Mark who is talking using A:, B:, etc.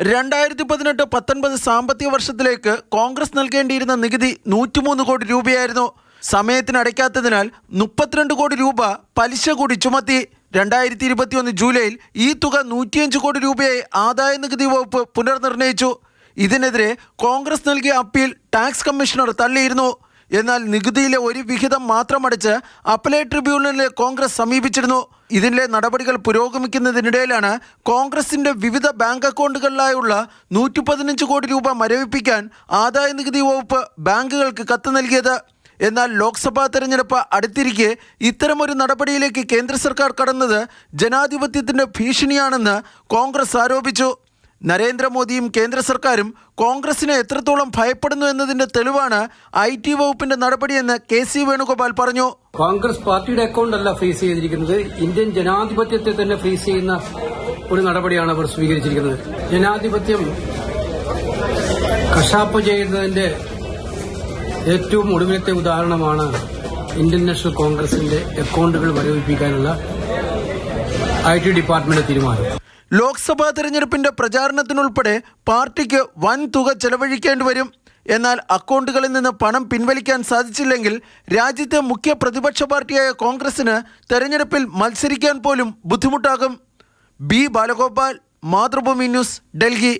A: രണ്ടായിരത്തി പതിനെട്ട് പത്തൊൻപത് സാമ്പത്തിക വർഷത്തിലേക്ക് കോൺഗ്രസ് നൽകേണ്ടിയിരുന്ന നികുതി നൂറ്റിമൂന്ന് കോടി രൂപയായിരുന്നു. സമയത്തിന് അടയ്ക്കാത്തതിനാൽ മുപ്പത്തിരണ്ട് കോടി രൂപ പലിശ കൂടി ചുമത്തി. രണ്ടായിരത്തി ഇരുപത്തിയൊന്ന് ജൂലൈയിൽ ഈ തുക നൂറ്റിയഞ്ച് കോടി രൂപയായി ആദായ നികുതി വകുപ്പ് പുനർനിർണയിച്ചു. ഇതിനെതിരെ കോൺഗ്രസ് നൽകിയ അപ്പീൽ ടാക്സ് കമ്മീഷണർ തള്ളിയിരുന്നു. എന്നാൽ നികുതിയിലെ ഒരു വിഹിതം മാത്രം അടച്ച് അപ്പലേറ്റ് ട്രിബ്യൂണലിൽ കോൺഗ്രസ് സമീപിച്ചിരുന്നു. ഇതിലെ നടപടികൾ പുരോഗമിക്കുന്നതിനിടയിലാണ് കോൺഗ്രസിന്റെ വിവിധ ബാങ്ക് അക്കൗണ്ടുകളിലായുള്ള നൂറ്റി പതിനഞ്ച് കോടി രൂപ മരവിപ്പിക്കാൻ ആദായ നികുതി വകുപ്പ് ബാങ്കുകൾക്ക് കത്ത് നൽകിയത്. എന്നാൽ ലോക്സഭാ തെരഞ്ഞെടുപ്പ് അടുത്തിരിക്കെ ഇത്തരമൊരു നടപടിയിലേക്ക് കേന്ദ്ര സർക്കാർ കടന്നത് ജനാധിപത്യത്തിന്റെ ഭീഷണിയാണെന്ന് കോൺഗ്രസ് ആരോപിച്ചു. നരേന്ദ്രമോദിയും കേന്ദ്ര സർക്കാരും കോൺഗ്രസിനെ എത്രത്തോളം ഭയപ്പെടുന്നു എന്നതിന്റെ തെളിവാണ് ഐ ടി വകുപ്പിന്റെ നടപടിയെന്ന് കെ സി വേണുഗോപാൽ പറഞ്ഞു.
B: കോൺഗ്രസ് പാർട്ടിയുടെ അക്കൗണ്ട് അല്ല ഫ്രീസ് ചെയ്തിരിക്കുന്നത്. ഇന്ത്യൻ ജനാധിപത്യത്തെ തന്നെ ഫ്രീസ് ചെയ്യുന്ന ഒരു നടപടിയാണ് അവർ സ്വീകരിച്ചിരിക്കുന്നത്. ജനാധിപത്യം കശാപ്പ് ചെയ്യുന്നതിന്റെ ഏറ്റവും ഒടുവിലത്തെ ഉദാഹരണമാണ് ഇന്ത്യൻ നാഷണൽ കോൺഗ്രസിന്റെ അക്കൗണ്ടുകൾ മരവിപ്പിക്കാനുള്ള ഐ ടി ഡിപ്പാർട്ട്മെന്റ് തീരുമാനം.
A: ലോക്സഭാ തെരഞ്ഞെടുപ്പിന്റെ പ്രചാരണത്തിനുൾപ്പെടെ പാർട്ടിക്ക് വൻ തുക ചെലവഴിക്കേണ്ടി വരും. എന്നാൽ അക്കൗണ്ടുകളിൽ നിന്ന് പണം പിൻവലിക്കാൻ സാധിച്ചില്ലെങ്കിൽ രാജ്യത്തെ മുഖ്യ പ്രതിപക്ഷ പാർട്ടിയായ കോൺഗ്രസിന് തെരഞ്ഞെടുപ്പിൽ മത്സരിക്കാൻ പോലും ബുദ്ധിമുട്ടാകും. B Balagopal Mathrubhumi news Delhi.